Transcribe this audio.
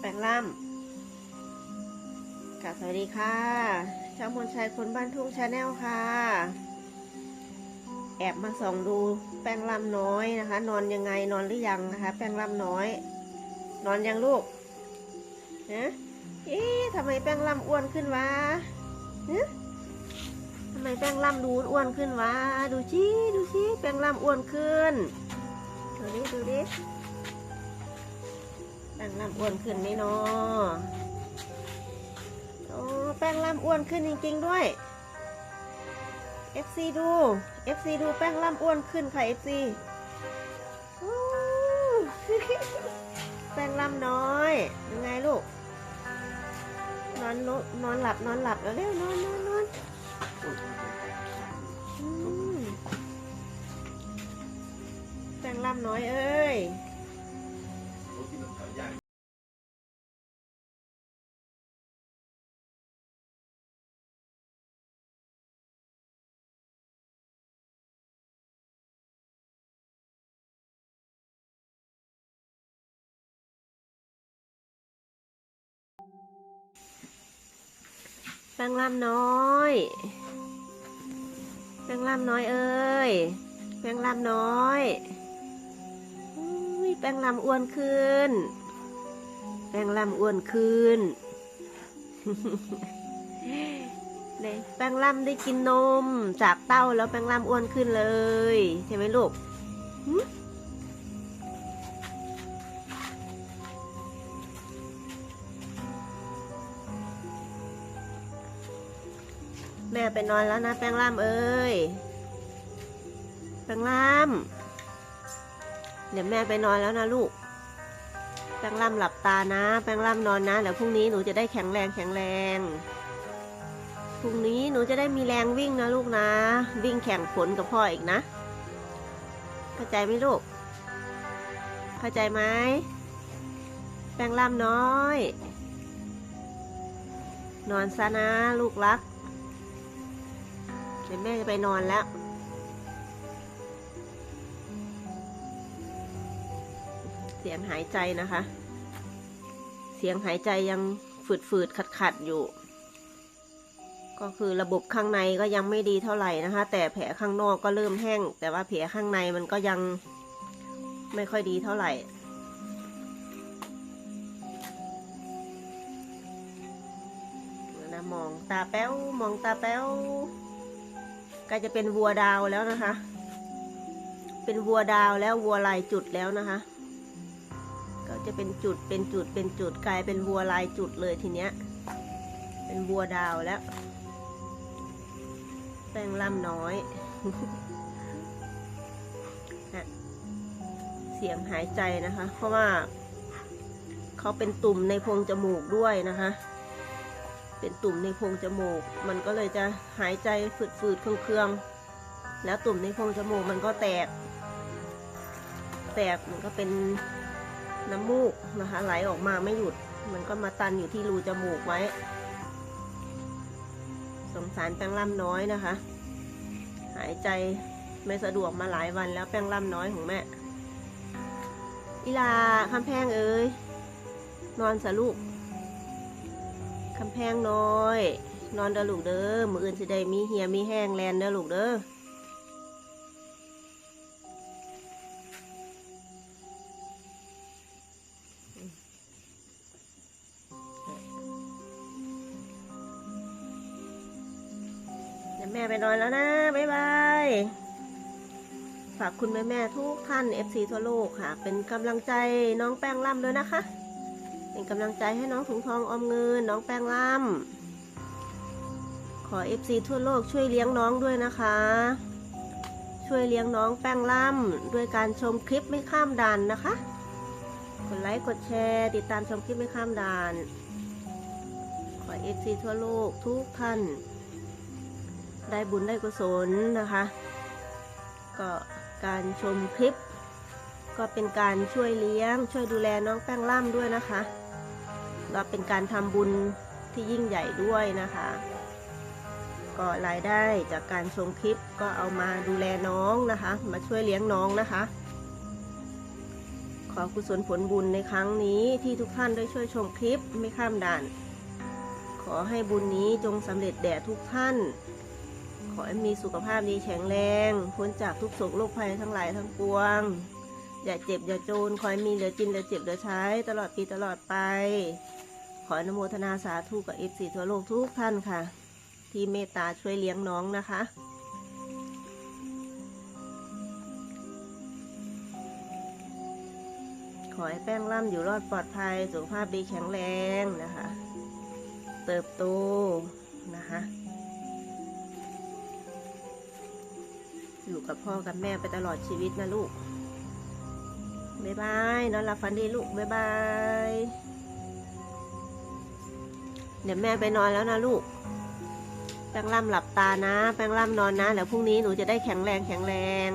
แปลงล่ำกับสวัสดีค่ะช่างมนชัยคนบ้านทุ่งชาแนลค่ะ แอบมาส่องดูแป้งล่ำน้อยนะคะ นอนยังไงนอนหรือยังนะคะ แป้งล่ำน้อย นอนยังลูกฮะเอ๊ะทำไมแป้งล่ำอ้วนขึ้นวะฮะทำไมแป้งล่ำดูอ้วนขึ้นวะดูชิดูชิแป้งล่ำอ้วนขึ้นดูดิดูดิ แป้งล่ำอ้วนขึ้นไหมเนาะโอ้แป้งล่ำอ้วนขึ้นจริง ๆ ด้วย FC ดู FC ดูแป้งล่ำอ้วนขึ้นค่ะ FC แป้งล่ำน้อย ยังไงลูก นอนลุนอนหลับนอนหลับแล้วเร็วนอนนอนนอนแป้งล่ำน้อยเอ้ย แป้งล่ำน้อย แป้งล่ำน้อยเอ้ย แป้งล่ำน้อยแป้งล่ำอ้วนขึ้น แป้งล่ำอ้วนขึ้นเนี่ยแป้งล่ำได้กินนมจากเต้าแล้วแป้งล่ำอ้วนขึ้นเลย ใช่ไหมลูก แม่ไปนอนแล้วนะแป้งล่ำเอ้ยแป้งล่ำเดี๋ยวแม่ไปนอนแล้วนะลูก แป้งล่ำหลับตานะ แป้งล่ำนอนนะเดี๋ยวพรุ่งนี้หนูจะได้แข็งแรงแข็งแรงพรุ่งนี้หนูจะได้มีแรงวิ่งนะลูกนะ วิ่งแข่งผลกับพ่ออีกนะ เข้าใจไหมลูก เข้าใจไหมแป้งล่ำน้อย นอนซะนะลูกรัก ดี๋ยวแม่จะไปนอนแล้ว เสียงหายใจนะคะ เสียงหายใจยังฝืดๆ ขัดๆ อยู่ ก็คือระบบข้างในก็ยังไม่ดีเท่าไหร่นะคะ แต่แผลข้างนอกก็เริ่มแห้ง แต่ว่าแผลข้างในมันก็ยังไม่ค่อยดีเท่าไหร่มองตาแป้วมองตาแป้ว กลจะเป็นวัวดาวแล้วนะคะ เป็นวัวดาวแล้ววัวลายจุดแล้วนะคะ ก็จะเป็นจุดเป็นจุดเป็นจุดกลายเป็นวัวลายจุดเลยทีเนี้ย เป็นวัวดาวแล้วแป้งล่ำน้อย เสียงหายใจนะคะ เพราะว่าเขาเป็นตุ่มในโพรงจมูกด้วยนะคะ เป็นตุ่มในโพรงจมูก มันก็เลยจะหายใจฝืดๆเคืองๆแล้วตุ่มในโพรงจมูกมันก็แตก แตกมันก็เป็นน้ำมูกนะคะไหลออกมาไม่หยุด มันก็มาตันอยู่ที่รูจมูกไว้ สงสารแป้งล่ำน้อยนะคะ หายใจไม่สะดวกมาหลายวันแล้วแป้งล่ำน้อยของแม่อีลาคำแพงเอ้ยนอนสะลูก คำแพงน้อย นอนเด้อลูกเด้อมืออื่นสิได้มีเหียมีแห้งแลนเด้อลูกเด้อเดี๋ยวแม่ไปนอนแล้วนะ บ๊ายบาย ฝากคุณแม่แม่ทุกท่าน FC ทั่วโลกค่ะ เป็นกำลังใจน้องแป้งล่ำด้วยนะคะ เป็นกำลังใจให้น้องถุงทองอมเงิน น้องแป้งล่ำขอ FC ทั่วโลกช่วยเลี้ยงน้องด้วยนะคะ ช่วยเลี้ยงน้องแป้งล่ำด้วยการชมคลิปไม่ข้ามด่านนะคะ กดไลค์กดแชร์ ติดตามชมคลิปไม่ข้ามด่าน ขอ FC ทั่วโลกทุกท่าน ได้บุญได้กุศลนะคะ ก็การชมคลิปก็เป็นการช่วยเลี้ยง ช่วยดูแลน้องแป้งล่ำด้วยนะคะ ก็เป็นการทำบุญที่ยิ่งใหญ่ด้วยนะคะ ก็รายได้จากการชมคลิปก็เอามาดูแลน้องนะคะ มาช่วยเลี้ยงน้องนะคะ ขอกุศลผลบุญในครั้งนี้ที่ทุกท่านได้ช่วยชมคลิปไม่ข้ามด่าน ขอให้บุญนี้จงสำเร็จแด่ทุกท่าน ขอให้มีสุขภาพดีแข็งแรงพ้นจากทุกโศกโรคภัยทั้งหลายทั้งปวงอย่าเจ็บอย่าจนขอให้มีเหลือกินเหลือเจ็บเหลือใช้ตลอดปีตลอดไป ออนุโมทนาสาธุกับเอฟซีทั่วโลกทุกท่านค่ะ ที่เมตตาช่วยเลี้ยงน้องนะคะ ขอให้แป้งล่ำอยู่รอดปลอดภัย สุขภาพดีแข็งแรงนะคะ เติบโตนะคะอยู่กับพ่อกับแม่ไปตลอดชีวิตนะลูก บ๊ายบาย นอนหลับฝันดีลูก บ๊ายบาย เดี๋ยวแม่ไปนอนแล้วนะลูก แป้งล่ำหลับตานะ แป้งล่ำนอนนะแล้วพรุ่งนี้หนูจะได้แข็งแรงแข็งแรง